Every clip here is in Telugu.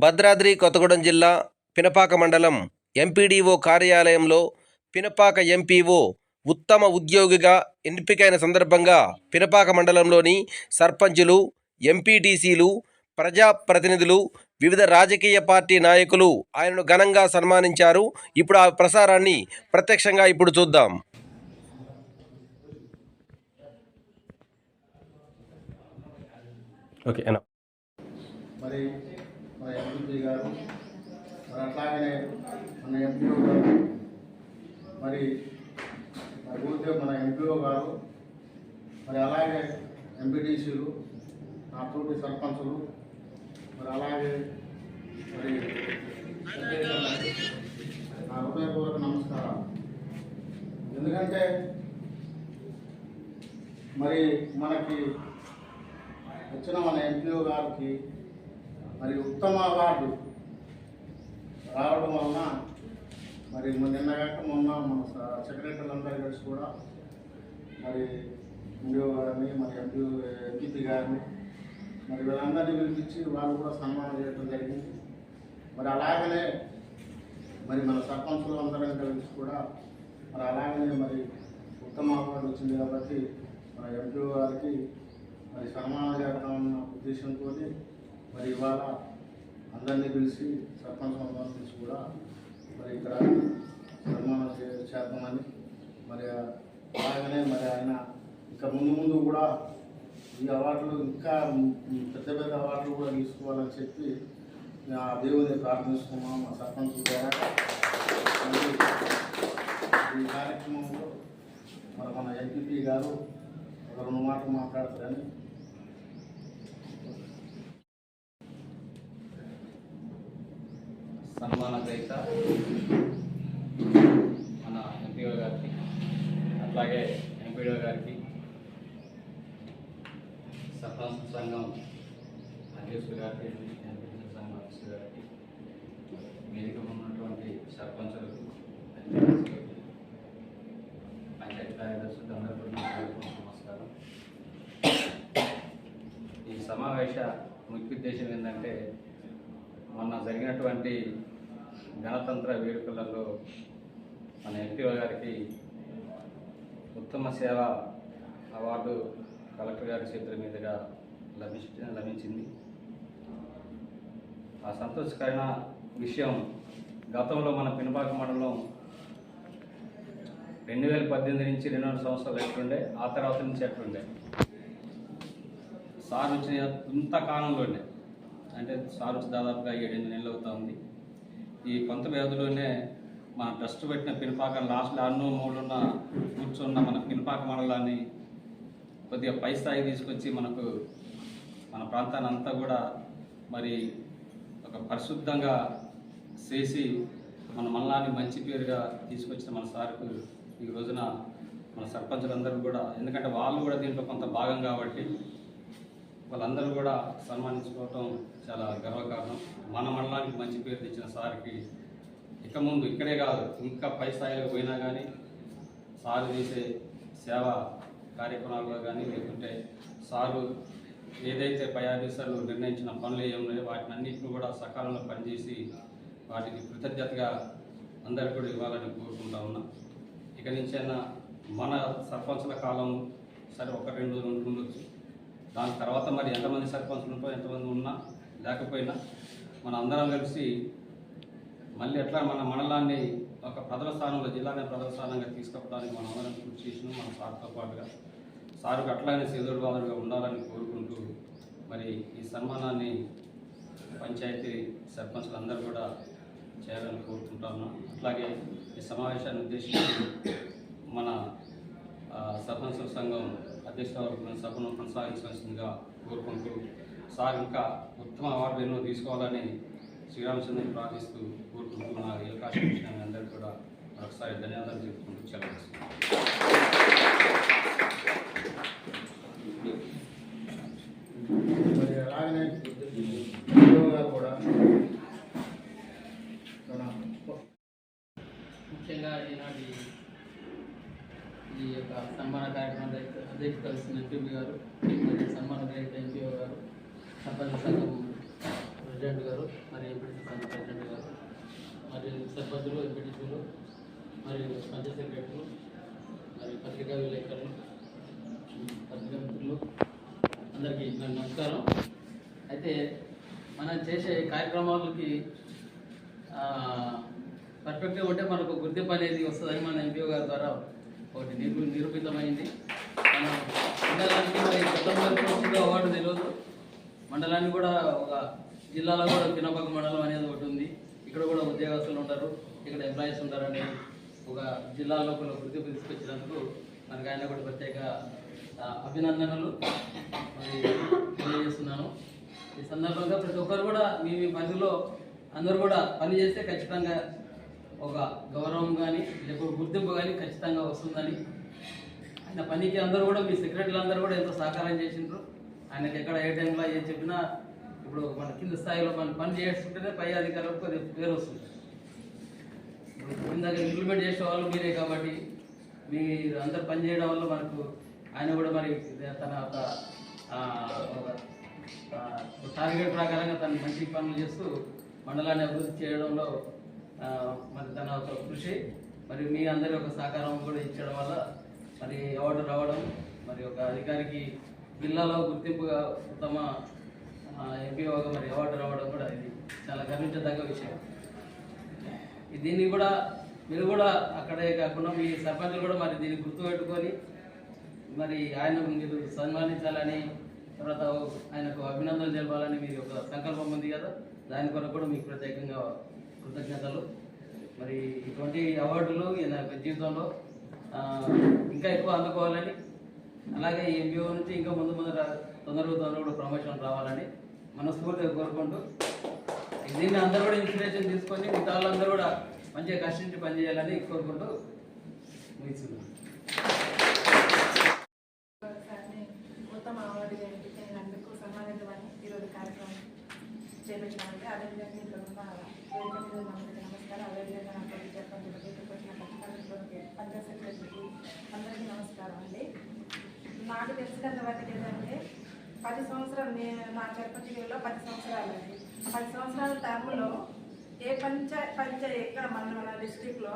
భద్రాద్రి కొత్తగూడెం జిల్లా పినపాక మండలం ఎంపీడీఓ కార్యాలయంలో పినపాక ఎంపీఓ ఉత్తమ ఉద్యోగిగా ఎంపికైన సందర్భంగా పినపాక మండలంలోని సర్పంచులు ఎంపీటీసీలు ప్రజాప్రతినిధులు వివిధ రాజకీయ పార్టీ నాయకులు ఆయనను ఘనంగా సన్మానించారు. ఇప్పుడు ఆ ప్రసారాన్ని ప్రత్యక్షంగా ఇప్పుడు చూద్దాం. ఓకే అన్న. మరి మన ఎంపీ గారు మరి అట్లాగనే మన ఎంపీఓ గారు మరి మరి ఊరికే మన ఎంపీఓ గారు మరి అలాగే ఎంపీటీసీలు నా తోటి సర్పంచులు మరి అలాగే మరి నా హృదయపూర్వక నమస్కారం ఎందుకంటే మరి మనకి వచ్చిన మన ఎంపీఓ గారికి మరి ఉత్తమ అవార్డు. రావడం వలన మరి మొన్న నిన్నగాక మొన్న మన సెక్రటరీలందరూ కలిసి కూడా మరి ఎండిఓ గారిని మరి ఎంపీ ఎంపీపీ గారిని మరి వీళ్ళందరినీ పిలిపించి వాళ్ళు కూడా సన్మానం చేయడం జరిగింది. మరి అలాగనే మరి మన సర్పంచులు అందరం కలిసి కూడా మరి అలాగనే మరి ఉత్తమ అవార్డు వచ్చింది కాబట్టి మన ఎంపీ గారికి మరి సన్మానం చేద్దామన్న ఉద్దేశంతో మరి ఇవాళ అందరినీ పిలిచి సర్పంచ్ అందరిని పిలిచి కూడా మరి ఇక్కడ సన్మానం చేద్దామని మరి అలాగనే మరి ఆయన ఇంకా ముందు ముందు కూడా ఈ అవార్డులు ఇంకా పెద్ద పెద్ద అవార్డులు కూడా తీసుకోవాలని చెప్పి ఆ దేవుని ప్రార్థిస్తున్నాం మా సర్పంచ్ ద్వారా. ఈ కార్యక్రమంలో మరి మన ఎంపీపీ గారు ఒక రెండు మాటలు మాట్లాడతారని సన్మాన గ్రహీత మన ఎంపీఓ గారికి అట్లాగే ఎంపీడో గారికి సర్పంచ్ సంఘం అధ్యక్షుడు గారికి ఎంపీ సంఘం అధ్యక్షుడు గారికి వేదిక ఉన్నటువంటి సర్పంచులకు పంచాయతీ కార్యదర్శులకు అందరికీ నమస్కారం. ఈ సమావేశ ముఖ్య ఉద్దేశం ఏంటంటే మొన్న జరిగినటువంటి గణతంత్ర వేడుకలలో మన ఎంపీఓ గారికి ఉత్తమ సేవ అవార్డు కలెక్టర్ గారి చేతుల మీదుగా లభించ లభించింది. ఆ సంతోషకరమైన విషయం గతంలో మన పినపాక మండలం రెండు వేల పద్దెనిమిది నుంచి రెండు వందల సంవత్సరాలు ఎట్లుండే ఆ తర్వాత నుంచి ఎట్లుండే సార్ వచ్చిన ఇంత కాలంలోనే అంటే సార్ వచ్చి దాదాపుగా ఏడెనిమిది నెలలు అవుతా ఉంది. ఈ కొంత వ్యాధిలోనే మన ట్రస్ట్ పెట్టిన పినపాక లాస్ట్ అన్నో మూడున్న కూర్చున్న మన పినపాక మండలాన్ని కొద్దిగా పై స్థాయి తీసుకొచ్చి మనకు మన ప్రాంతాన్ని అంతా కూడా మరి ఒక పరిశుద్ధంగా చేసి మన మల్లాన్ని మంచి పేరుగా తీసుకొచ్చిన మన సార్కు ఈ రోజున మన సర్పంచులందరూ కూడా ఎందుకంటే వాళ్ళు కూడా దీంట్లో కొంత భాగం కాబట్టి వాళ్ళందరూ కూడా సన్మానించుకోవటం చాలా గర్వకారణం. మన మండలానికి మంచి పేరు తెచ్చిన సార్కి ఇక ముందు ఇక్కడే కాదు ఇంకా పై స్థాయిలో పోయినా కానీ సారు చేసే సేవ కార్యక్రమాల్లో కానీ లేకుంటే సారు ఏదైతే పై ఆఫీసర్లు నిర్ణయించిన పనులు ఏమున్నాయో వాటిని అన్నింటిని కూడా సకాలంలో పనిచేసి వాటికి కృతజ్ఞతగా అందరు కూడా ఇవ్వాలని కోరుకుంటా ఉన్నా. ఇక నుంచైనా మన సర్పంచుల కాలం సరే ఒక రెండు రోజులు ఉంటుండొచ్చు. దాని తర్వాత మరి ఎంతమంది సర్పంచులు ఉంటారో ఎంతమంది ఉన్నా లేకపోయినా మన అందరం కలిసి మళ్ళీ ఎట్లా మన మండలాన్ని ఒక ప్రథమ స్థానంలో జిల్లానే ప్రథమ స్థానంగా తీసుకోవడానికి మనం అందరం కృషి చేసినాం మన సార్తో పాటుగా. సారుకు అట్లానే సేదుడు బాధలుగా ఉండాలని కోరుకుంటూ మరి ఈ సన్మానాన్ని పంచాయతీ సర్పంచులు అందరూ కూడా చేయాలని కోరుకుంటాను అట్లాగే ఈ సమావేశాన్ని ఉద్దేశించి మన సర్పంచుల సంఘం అధ్యక్షవర్గం సభను కొనసాగించవలసిందిగా కోరుకుంటూ సార్ ఇంకా ఉత్తమ అవార్డులను తీసుకోవాలని శ్రీరామచంద్రుని ప్రార్థిస్తూ కోరుకుంటూ నా ఈ అవకాశం ఇచ్చిన అందరికీ కూడా మరొకసారి ధన్యవాదాలు చెప్పుకుంటూ సెలవు మరి అలాగనే ఎంపీఓ గారు కూడా మన ముఖ్యంగా ఈనాటి ఈ యొక్క సన్మాన కార్యక్రమం అధ్యక్షులు ఎంపీ గారు మరియు సన్మాన గ్రహీత ఎంపీఓ గారు సర్పంచ్ సంఘం ప్రెసిడెంట్ గారు మరి ఎంపీటీసీ సంఘ ప్రెసిడెంట్ గారు మరి సర్పంచులు ఎంపీటీసీలు మరియు పంచ సెక్రటరీలు మరి పత్రికా విలేకరులు పత్రికా మిత్రులు అందరికీ నా నమస్కారం. అయితే మనం చేసే కార్యక్రమాలకి పర్ఫెక్ట్గా ఉంటే మనకు గుర్తింపు అనేది వస్తుందని మన ఎంపీఓ గారి ద్వారా ఒకటి నిరూ నిరూపితమైంది. మనం మండలానికి మరి గతంలో అవార్డు తెలియదు. మండలాన్ని కూడా ఒక జిల్లాలో కూడా పినపక మండలం అనేది ఒకటి ఉంది. ఇక్కడ కూడా ఉద్యోగస్తులు ఉంటారు ఇక్కడ ఎంప్లాయీస్ ఉంటారని ఒక జిల్లాలో కూడా గుర్తింపు తీసుకొచ్చినందుకు మనకు ఆయన కూడా ప్రత్యేక అభినందనలు తెలియజేస్తున్నాను. ఈ సందర్భంగా ప్రతి ఒక్కరు కూడా మీ మీ పనిలో అందరూ కూడా పని చేస్తే ఖచ్చితంగా ఒక గౌరవం కానీ లేకపోతే గుర్తింపు కానీ ఖచ్చితంగా వస్తుందని. ఆయన పనికి అందరూ కూడా మీ సెక్రటరీలు అందరూ కూడా ఎంతో సహకారం చేసిండ్రు. ఆయనకి ఎక్కడ ఏ టైంలో ఏం చెప్పినా ఇప్పుడు మన కింద స్థాయిలో మనం పని చేస్తుంటేనే పై అధికారులకు కొద్దిగా పేరు వస్తుంది. ఇప్పుడు ఇందాక ఇంప్లిమెంట్ చేసే వాళ్ళు మీరే కాబట్టి మీరు అందరు పని చేయడం వల్ల మనకు ఆయన కూడా మరి తన ఒక టార్గెట్ ప్రకారంగా తను మంచి పనులు చేస్తూ మండలాన్ని అభివృద్ధి చేయడంలో మరి తన ఒక కృషి. మరి మీ అందరి ఒక సహకారం కూడా ఇచ్చడం వల్ల మరి అవార్డు రావడం మరి ఒక అధికారికి జిల్లాలో గుర్తింపుగా ఉత్తమ ఎంపీఓగా మరి అవార్డు రావడం కూడా ఇది చాలా గర్వించదగ్గ విషయం. దీన్ని కూడా మీరు కూడా అక్కడే కాకుండా మీ సర్పంచులు కూడా మరి దీన్ని గుర్తుపెట్టుకొని మరి ఆయన మీరు సన్మానించాలని తర్వాత ఆయనకు అభినందనలు తెలపాలని మీరు ఒక సంకల్పం ఉంది కదా? దాని కొరకు కూడా మీకు ప్రత్యేకంగా కృతజ్ఞతలు. మరి ఇటువంటి అవార్డులు ఈయన యొక్క జీవితంలో ఇంకా ఎక్కువ అందుకోవాలని అలాగే ఈ ఎంబీఓ నుంచి ఇంకా ముందు ముందు తొందరగా తొందరగా కూడా ప్రమోషన్ రావాలని మనస్ఫూర్తిగా కోరుకుంటూ దీన్ని అందరూ కూడా ఇన్స్పిరేషన్ తీసుకొని మిగతా వాళ్ళందరూ కూడా మంచిగా కష్టించి పనిచేయాలని కోరుకుంటూ ముగిస్తున్నాను సార్ని ఉత్తమ అవార్డు ఎంపికైనందుకు సన్మానించమని ఈరోజు కార్యక్రమం చేపట్టినామంటే అదేవిధంగా ఇక్కడ ఉన్న వేదిక మీద నమస్కారం అదేవిధంగా నాకు చెప్పండి ఇక్కడికి వచ్చిన పత్రికాలకి పంచాయత్ సెక్రటరీకి అందరికీ నమస్కారం అండి నాకు తెలిసినంత వరకు ఏంటంటే పది సంవత్సరాలు నేను నా జిల్లాలో పది సంవత్సరాలు అండి పది సంవత్సరాల టర్మ్లో ఏ పంచాయ పంచాయతీ ఎక్కడ మన మన డిస్టిక్లో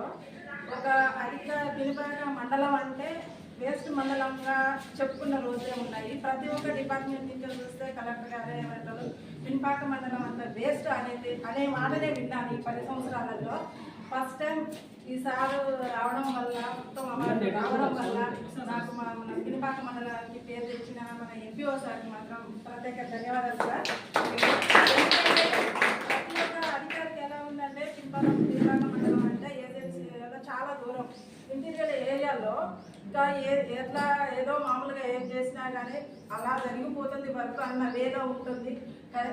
ఒక అధిక పిలుపుగా మండలం అంటే వేస్ట్ మండలంగా చెప్పుకున్న రోజులే ఉన్నాయి ప్రతి ఒక్క డిపార్ట్మెంట్ నుంచి చూస్తే కలెక్టర్ గారు ఏమంటారు పిన్పాక మండలం అంత వేస్ట్ అనేది అనే మాటనే విన్నాను ఈ పది సంవత్సరాలలో. ఫస్ట్ టైం ఈ సారు రావడం వల్ల ఉత్తమ అవార్డు రావడం వల్ల నాకు మన మన పినిపాక మండలానికి పేరు తెచ్చిన మన ఎంపీఓ సార్కి మాత్రం ప్రత్యేక ధన్యవాదాలు సార్. ప్రతి ఒక్క అధికారికి ఎలా ఉందంటే పినిపాక పినిపాక మండలం అంటే ఏజెన్సీలో చాలా దూరం. ఇంటీరియర్ ఏరియాలో ఇంకా ఏ ఎట్లా ఏదో మామూలుగా ఏం చేసినా కానీ అలా జరిగిపోతుంది వర్క్ అన్న వేలో ఉంటుంది.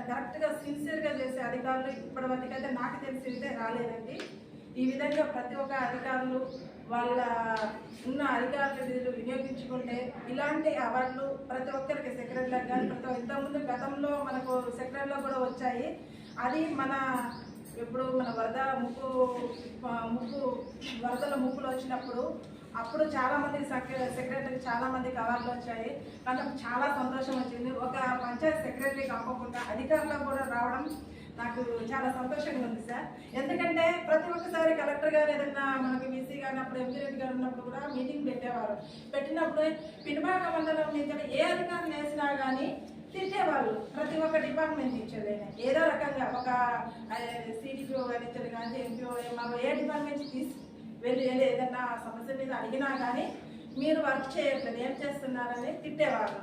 కరెక్ట్గా సిన్సియర్గా చేసే అధికారులు ఇప్పటి వరకు అయితే నాకు తెలిసిందే రాలేదండి. ఈ విధంగా ప్రతి ఒక్క అధికారులు వాళ్ళ ఉన్న అధికారుల విధులు వినియోగించుకుంటే ఇలాంటి అవార్డులు ప్రతి ఒక్కరికి సెక్రటరీలకు కానీ ప్రతి ఇంతకుముందు గతంలో మనకు సెక్రటరీలో కూడా వచ్చాయి. అది మన ఇప్పుడు మన వరద ముప్పు ముప్పు వరదల ముప్పులు వచ్చినప్పుడు అప్పుడు చాలా మంది సెక్రటరీ చాలా మందికి వచ్చాయి. నాకు చాలా సంతోషం వచ్చింది. ఒక పంచాయత్ సెక్రటరీ కాకుండా అధికారులకు కూడా రావడం నాకు చాలా సంతోషంగా ఉంది సార్. ఎందుకంటే ప్రతి ఒక్కసారి కలెక్టర్ గారు ఏదైనా మనకి వీసీ గారు అప్పుడు ఎంపీ రెడ్డి గారు ఉన్నప్పుడు కూడా మీటింగ్ పెట్టేవారు. పెట్టినప్పుడు పినపాక మండలం నుంచి ఏ అధికారులు వేసినా కానీ తిట్టేవాళ్ళు. ప్రతి ఒక్క డిపార్ట్మెంట్ ఇచ్చేదైనా ఏదో రకంగా ఒక సిడిపిఓ గారు ఇచ్చారు కానీ ఎంపీఓ ఏ డిపార్ట్మెంట్ తీసి వెళ్ళి ఏదో ఏదైనా సమస్య మీద అడిగినా కానీ మీరు వర్క్ చేయట్లేదు ఏం చేస్తున్నారని తిట్టేవారు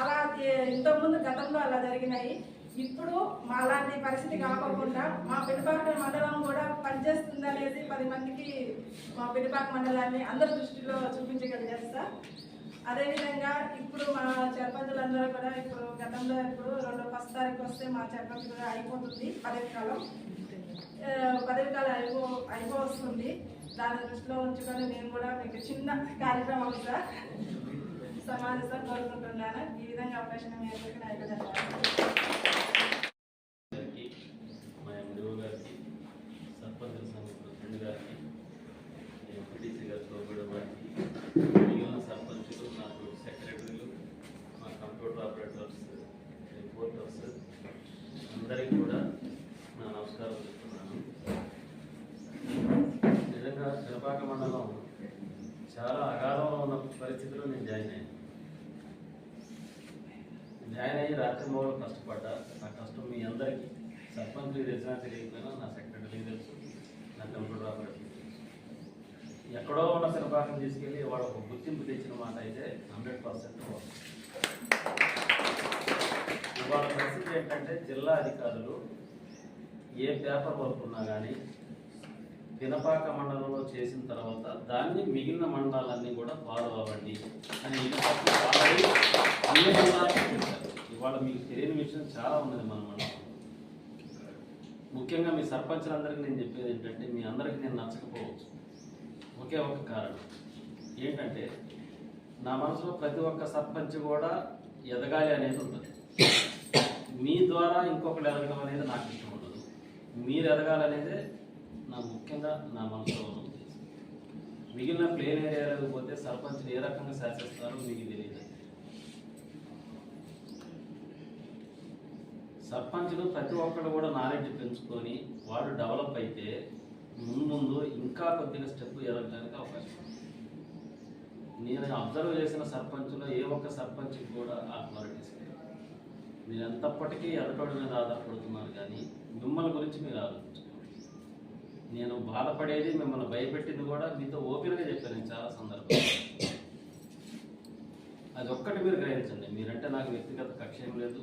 అలా ఇంతకుముందు గతంలో అలా జరిగినాయి. ఇప్పుడు మా అలాంటి పరిస్థితి కాకుండా మా పిడిపాక మండలం కూడా పనిచేస్తుంది అనేది పది మందికి మా పిడిపాక మండలాన్ని అందరి దృష్టిలో చూపించగలిగేస్తా అదేవిధంగా ఇప్పుడు మా సర్పంచులందరూ కూడా ఇప్పుడు గతంలో ఇప్పుడు రెండో ఫస్ట్ తారీఖు వస్తే మా సర్పంచ్ కూడా అయిపోతుంది. పదవి కాలం పదవి కాలం అయిపో అయిపో దాన్ని దాని దృష్టిలో ఉంచుకొని నేను కూడా మీకు చిన్న కార్యక్రమం సార్. సమావేశం కోరుకుంటున్నాను. ఈ విధంగా అవకాశం మీ అందరికీ నా యొక్క ధన్యవాదాలు. గారికి మా ఎండిఓ గారికి సర్పంచ్ సంఘ ప్రెసిడెంట్ గారికి ఎంపీటీసీ గారి తోబడి వారికి మిగిలిన సర్పంచులు నాకు సెక్రటరీలు మా కంప్యూటర్ ఆపరేటర్స్ రిపోర్టర్స్ అందరూ అందరికీ కూడా నా నమస్కారం చెప్తున్నాను నిజంగా పినపాక మండలం చాలా అగాధంలో ఉన్న పరిస్థితిలో నేను జాయిన్ అయ్యాను జాయిన్ అయ్యి రాత్రి మూడు కష్టపడ్డా నా కష్టం మీ అందరికీ సర్పంచ్ తెలిసినా తెలియకపోయినా నా సెక్రటరీ తెలుసు నా కంప్యూటర్ ఆపరేటర్ ఎక్కడో ఉన్న శిల్పాకం తీసుకెళ్ళి వాడు ఒక గుర్తింపు తెచ్చిన మాట అయితే హండ్రెడ్ పర్సెంట్ ఇవాళ పరిస్థితి ఏంటంటే జిల్లా అధికారులు ఏ పేపర్ వర్క్ ఉన్నా కానీ పినపాక మండలంలో చేసిన తర్వాత దాన్ని మిగిలిన మండలాలన్నీ కూడా ఫాలో అవ్వండి అని అన్ని మండలాలకు ఇవాళ మీకు తెలియని విషయం చాలా ఉన్నది మన మండలం. ముఖ్యంగా మీ సర్పంచ్లందరికీ నేను చెప్పేది ఏంటంటే మీ అందరికీ నేను నచ్చకపోవచ్చు. ఒకే ఒక కారణం. ఏంటంటే నా మనసులో ప్రతి ఒక్క సర్పంచ్ కూడా ఎదగాలి అనేది ఉంటుంది. మీ ద్వారా ఇంకొకరు ఎదగడం అనేది నాకు ఇష్టం ఉండదు. మీరు ఎదగాలనేదే నా ముఖ్యంగా నా మనసులో ఉన్న ఉద్దేశం. మిగిలిన ప్లేన్ ఏరియాలకు పోతే సర్పంచ్లు ఏ రకంగా శాసిస్తారో మీకు తెలియదు. సర్పంచ్లు ప్రతి ఒక్కరు కూడా నాలెడ్జ్ పెంచుకొని వాడు డెవలప్ అయితే ముందు ముందు ఇంకా కొద్దిగా స్టెప్ ఎదగడానికి అవకాశం ఉంది. నేను అబ్జర్వ్ చేసిన సర్పంచ్లో ఏ ఒక్క సర్పంచ్కి కూడా ఆ క్వాలిటీస్ మీరు ఎంతప్పటికీ ఎదటోడి మీద ఆధారపడుతున్నారు కానీ మిమ్మల్ని గురించి మీరు ఆలోచించుకోండి. నేను బాధపడేది మిమ్మల్ని భయపెట్టింది కూడా మీతో ఓపెన్గా చెప్పాను నేను చాలా సందర్భాలు అది ఒక్కటి మీరు గ్రహించండి. మీరంటే నాకు వ్యక్తిగత కక్ష ఏం లేదు.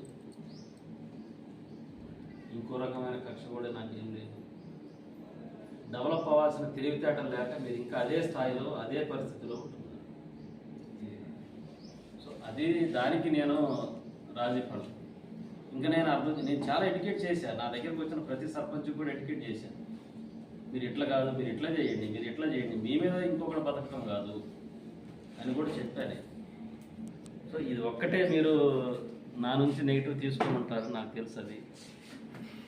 ఇంకో రకమైన కక్ష కూడా నాకు ఏం లేదు. డెవలప్ అవ్వాల్సిన తెలివితేటలు లేక మీరు ఇంకా అదే స్థాయిలో అదే పరిస్థితిలో ఉంటున్నారు. సో అది దానికి నేను రాజీ పడను. ఇంకా నేను అర్థం నేను చాలా ఎడ్యుకేట్ చేశాను నా దగ్గరకు వచ్చిన ప్రతి సర్పంచ్ కూడా ఎడ్యుకేట్ చేశాను మీరు ఇట్లా కాదు మీరు ఇట్లా చేయండి మీరు ఇట్లా చేయండి మీ మీద ఇంకొకటి బతకడం కాదు అని కూడా చెప్పాను సో ఇది ఒక్కటే మీరు నా నుంచి నెగిటివ్ తీసుకుని ఉంటారు నాకు తెలుసు అది.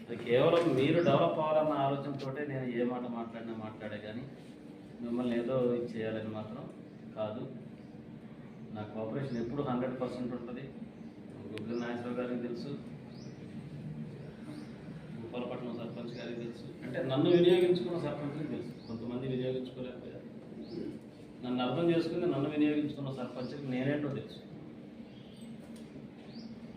అది కేవలం మీరు డెవలప్ అవ్వాలన్న ఆలోచనతో నేను ఏ మాట మాట్లాడినా మాట్లాడే కానీ మిమ్మల్ని ఏదో ఇది చేయాలని మాత్రం కాదు. నా కోఆపరేషన్ ఎప్పుడు హండ్రెడ్ పర్సెంట్ ఉంటుంది. గుగ్గుల నాగేశ్వర గారికి తెలుసు. గోపాలపట్నం సర్పంచ్ గారికి తెలుసు. అంటే నన్ను వినియోగించుకున్న సర్పంచ్కి తెలుసు. కొంతమంది వినియోగించుకోలేకపోయారు. నన్ను అర్థం చేసుకుని నన్ను వినియోగించుకున్న సర్పంచ్కి నేనేంటో తెలుసు.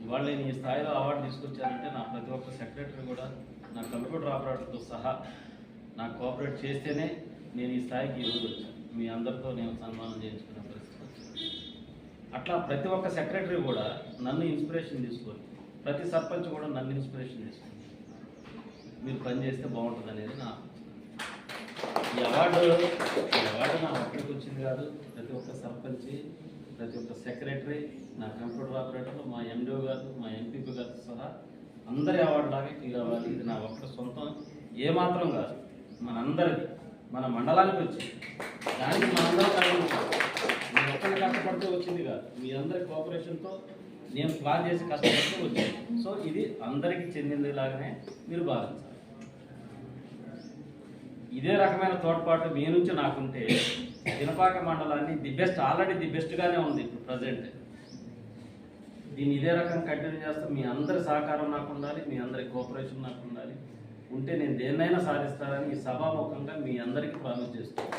ఇవాళ నేను ఈ స్థాయిలో అవార్డు తీసుకొచ్చానంటే నా ప్రతి ఒక్క సెక్రటరీ కూడా నా కంప్యూటర్ ఆపరేటర్తో సహా నాకు కోఆపరేట్ చేస్తేనే నేను ఈ స్థాయికి ఈరోజు వచ్చాను మీ అందరితో నేను సన్మానం చేయించుకునే పరిస్థితి వచ్చింది. అట్లా ప్రతి ఒక్క సెక్రటరీ కూడా నన్ను ఇన్స్పిరేషన్ తీసుకొని ప్రతి సర్పంచ్ కూడా నన్ను ఇన్స్పిరేషన్ తీసుకొని మీరు పని చేస్తే బాగుంటుంది అనేది నా ఈ అవార్డు ఈ అవార్డు నా ఒక్కడికి వచ్చింది కాదు ప్రతి ఒక్క సర్పంచ్ ప్రతి ఒక్క సెక్రటరీ నా కంప్యూటర్ ఆపరేటర్లు మా ఎండిఓ గారు మా ఎంపీపీ గారు సహా అందరి అవార్డు లాగే ఫీల్ అవ్వాలి ఇది నా ఒక్కడి సొంతం. ఏమాత్రం కాదు మనందరిది మన మండలానికి వచ్చింది. దానికి మనందరం మీ నేను కష్టపడితే వచ్చింది కాదు. మీ అందరి కోఆపరేషన్తో నేను ప్లాన్ చేసి కష్టపడితే వచ్చింది. సో ఇది అందరికీ చెందింది లాగానే మీరు భావించాలి. ఇదే రకమైన తోడ్పాటు మీ నుంచి నాకుంటే దినపాక మండలాన్ని ది బెస్ట్ ఆల్రెడీ ది బెస్ట్గానే ఉంది ఇప్పుడు ప్రజెంట్. దీన్ని ఇదే రకం కంటిన్యూ చేస్తూ మీ అందరి సహకారం నాకు ఉండాలి మీ అందరి కోఆపరేషన్ నాకు ఉండాలి. ఉంటే నేను దేన్నైనా సాధిస్తానని ఈ సభాముఖంగా మీ అందరికీ ప్రామిస్ చేస్తున్నాను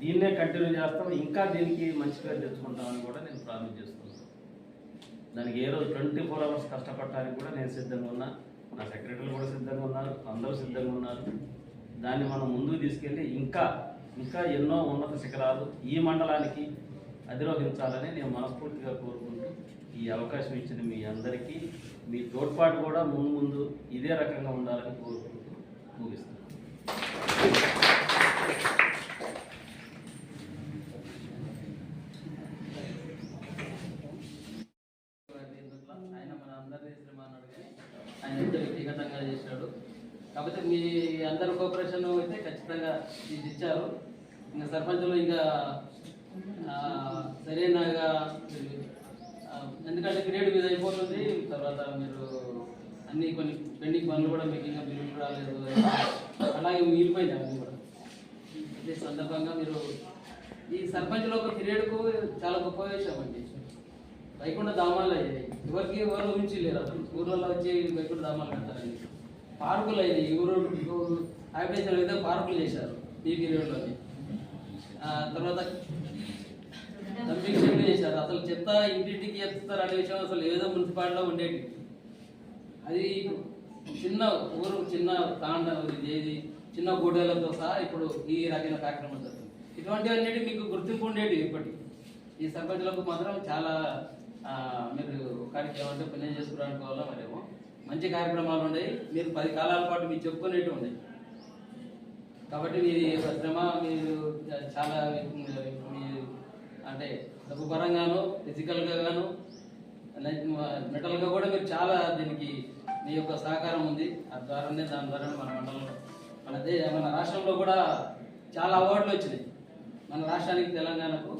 దీన్నే కంటిన్యూ చేస్తాం ఇంకా దీనికి మంచి పేరు తెచ్చుకుంటామని కూడా నేను ప్రామిస్ చేస్తున్నాను. దానికి ఏ రోజు ట్వంటీ ఫోర్ అవర్స్ కష్టపడటానికి కూడా నేను సిద్ధంగా ఉన్నా. నా సెక్రటరీలు కూడా సిద్ధంగా ఉన్నారు అందరూ సిద్ధంగా ఉన్నారు. దాన్ని మనం ముందుకు తీసుకెళ్ళి ఇంకా ఇంకా ఎన్నో ఉన్నత శిఖరాలు ఈ మండలానికి అధిరోహించాలని నేను మనస్ఫూర్తిగా కోరుకుంటూ ఈ అవకాశం ఇచ్చిన మీ అందరికీ మీ తోడ్పాటు కూడా ముందు ముందు ఇదే రకంగా ఉండాలని కోరుకుంటూ ఊహిస్తున్నాను ఆయన మన ఆయన ఎంతో వ్యక్తిగతంగా చేశాడు. కాకపోతే మీ అందరి కోఆపరేషన్ అయితే ఖచ్చితంగా ఇది ఇచ్చారు. ఇంకా సర్పంచ్లు ఇంకా సరైనగా ఎందుకంటే పీరియడ్ మీద అయిపోతుంది తర్వాత మీరు అన్ని కొన్ని పెండింగ్ పనులు కూడా మీకు ఇంకా బిల్లులు రాలేదు అలాగే మిగిలిపోయింది అవన్నీ కూడా. ఇదే సందర్భంగా మీరు ఈ సర్పంచ్లో ఒక పీరియడ్కు చాలా గొప్ప వేసామండి వైకుంఠ ధామాలు అయ్యాయి. ఎవరికి ఎవరు ఊహించి లేరు అసలు. ఊర్లలో వచ్చి వైకుంఠ ధామాలు కట్టారని పార్కులు అయినాయి ఊరు హ్యాబిటేషన్ అయితే పార్కులు చేశారు. ఈ పీరియడ్లోని. తర్వాత డంపింగ్ చేశారు. అసలు చెత్త ఇంటింటికి ఎత్తుతారు అనే విషయం అసలు ఏదో మున్సిపాలిటీలో ఉండేది. అది చిన్న ఊరు చిన్న తాండ ఏది? చిన్న గూడెలతో సహా ఇప్పుడు ఈ రకమైన కార్యక్రమం జరుగుతుంది ఇటువంటివన్నీ మీకు గుర్తింపు ఉండేవి ఇప్పటి ఈ సర్పంచులకు మాత్రం చాలా మీరు కాడికి ఏమంటే పుణ్యం చేసుకురానుకోవాలో మరేమో? మంచి కార్యక్రమాలు ఉన్నాయి. మీరు పది కాలాల పాటు మీరు చెప్పుకునేవి ఉన్నాయి. కాబట్టి మీ యొక్క శ్రమ మీరు చాలా మీ అంటే డబ్బు పరంగాను ఫిజికల్గా గాను మెటల్గా కూడా మీరు చాలా దీనికి మీ యొక్క సహకారం ఉంది. ఆ ద్వారానే దాని ద్వారా మన మండలంలో మన దే మన రాష్ట్రంలో కూడా చాలా అవార్డులు వచ్చినాయి. మన రాష్ట్రానికి తెలంగాణకు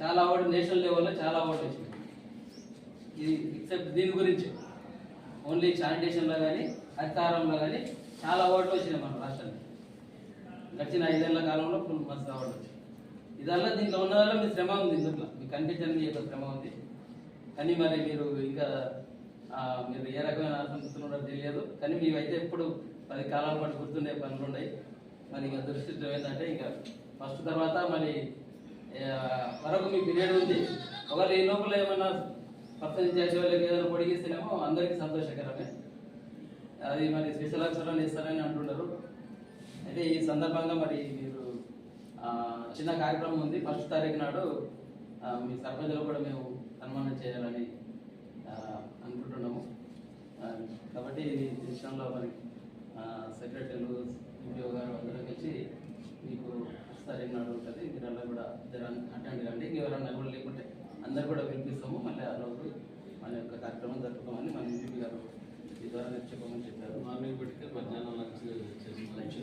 చాలా అవార్డు నేషనల్ లెవెల్లో చాలా అవార్డులు వచ్చినాయి. ఇది ఎక్సెప్ట్ దీని గురించి ఓన్లీ శానిటేషన్లో కానీ హరితారంలో కానీ చాలా అవార్డులు వచ్చినాయి మన రాష్ట్రానికి. గడిచిన ఐదేళ్ళ కాలంలో ఫుల్ బస్ రావడం వచ్చింది. ఇదల్లా దీంట్లో ఉన్న వల్ల మీ శ్రమ ఉంది ఇందులో. మీ కనిపించని మీ యొక్క శ్రమ ఉంది. కానీ మరి మీరు ఇంకా మీరు ఏ రకమైన అసంతృప్తులు ఉన్నారో తెలియదు. కానీ మీవైతే ఎప్పుడు పది కాలాల పాటు గుర్తుండే పనులు ఉన్నాయి. మరి ఇంకా దురదృష్టం ఏంటంటే ఇంకా ఫస్ట్ తర్వాత మరి వరకు మీ పీరియడ్ ఉంది. ఒకవేళ ఈ లోపల ఏమన్నా పర్సన్ చేసే వాళ్ళకి ఏదైనా పొడిగిస్తేనేమో అందరికీ సంతోషకరమే. అది మరి స్పెషల్ ఆఫీసర్లను ఇస్తారని అంటున్నారు. అయితే ఈ సందర్భంగా మరి మీరు చిన్న కార్యక్రమం ఉంది. ఫస్ట్ తారీఖు నాడు మీ సర్పంచ్లో కూడా మేము సన్మానం చేయాలని అనుకుంటున్నాము. కాబట్టి ఈ విషయంలో మరి సెక్రటరీలు ఎంపీఓ గారు అందరూ కలిసి మీకు ఫస్ట్ తారీఖు నాడు ఉంటుంది. మీరు అలా కూడా అటెండ్ కండి. ఎవరన్నా కూడా లేకుంటే అందరు కూడా పిలిపిస్తాము మళ్ళీ ఆ రోజు మన యొక్క కార్యక్రమం జరుపుతామని మన ఎంపీ గారు చెప్పమని చెప్పారు. మార్నింగ్ పెడితే మధ్యాహ్నం లంచ్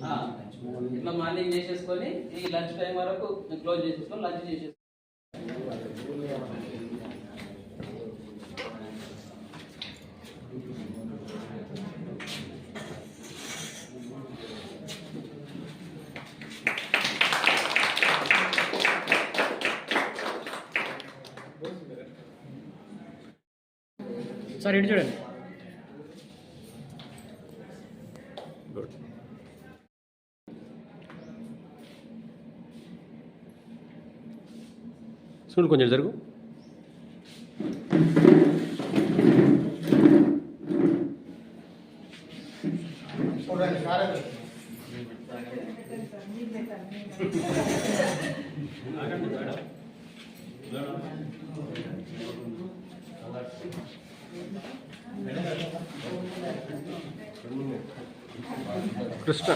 ఇట్లా మార్నింగ్ చేసేసుకొని ఈ లంచ్ టైం వరకు క్లోజ్ చేసేసుకొని లంచ్ చేసేసుకొని సార్ ఇటు చూడండి. చూడు కొంచెం జరుగు. కృష్ణ.